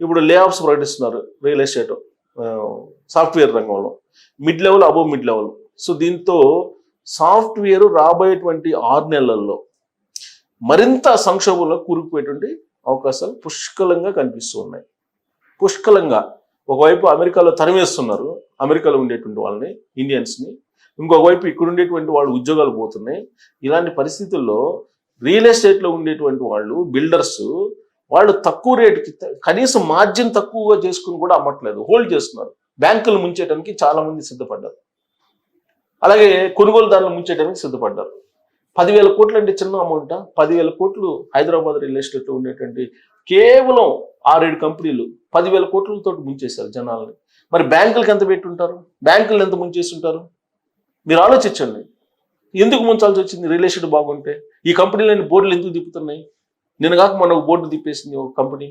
ఇప్పుడు layoffs ప్రకటిస్తున్నారు real estate software రంగంలో. Mid level above mid level so దీంతో సాఫ్ట్వేర్ రాబోయేటువంటి ఆరు నెలల్లో మరింత సంక్షోభంలో కూరుకుపోయేటువంటి అవకాశాలు పుష్కలంగా కనిపిస్తూ ఉన్నాయి పుష్కలంగా. ఒకవైపు అమెరికాలో తరిమేస్తున్నారు. అమెరికాలో ఉండేటువంటి వాళ్ళని ఇండియన్స్ని. ఇంకొకవైపు ఇక్కడ ఉండేటువంటి వాళ్ళు ఉద్యోగాలు పోతున్నాయి. ఇలాంటి పరిస్థితుల్లో రియల్ ఎస్టేట్లో ఉండేటువంటి వాళ్ళు బిల్డర్స్ వాళ్ళు తక్కువ రేటుకి కనీసం మార్జిన్ తక్కువగా చేసుకుని కూడా అమ్మట్లేదు. హోల్డ్ చేస్తున్నారు. బ్యాంకులు ముంచేయడానికి చాలా మంది సిద్ధపడ్డారు. అలాగే కొనుగోలుదారులు ముంచేయడానికి సిద్ధపడ్డారు. పదివేల కోట్లు అంటే చిన్న అమౌంట్? పదివేల కోట్లు హైదరాబాద్ రియల్ ఎస్టేట్లో ఉండేటువంటి కేవలం ఆరేడు కంపెనీలు పదివేల కోట్లతో ముంచేశారు జనాల్ని. మరి బ్యాంకులకు ఎంత పెట్టుంటారు బ్యాంకులు ఎంత ముంచేసి ఉంటారు? మీరు ఆలోచించండి. ఎందుకు ముంచాల్సి వచ్చింది? రియల్ ఎస్టేట్ బాగుంటే? ఈ కంపెనీలని బోర్డులు ఎందుకు దిప్పుతున్నాయి నేను కాక మొన్న బోర్డు తిప్పేసింది ఒక కంపెనీ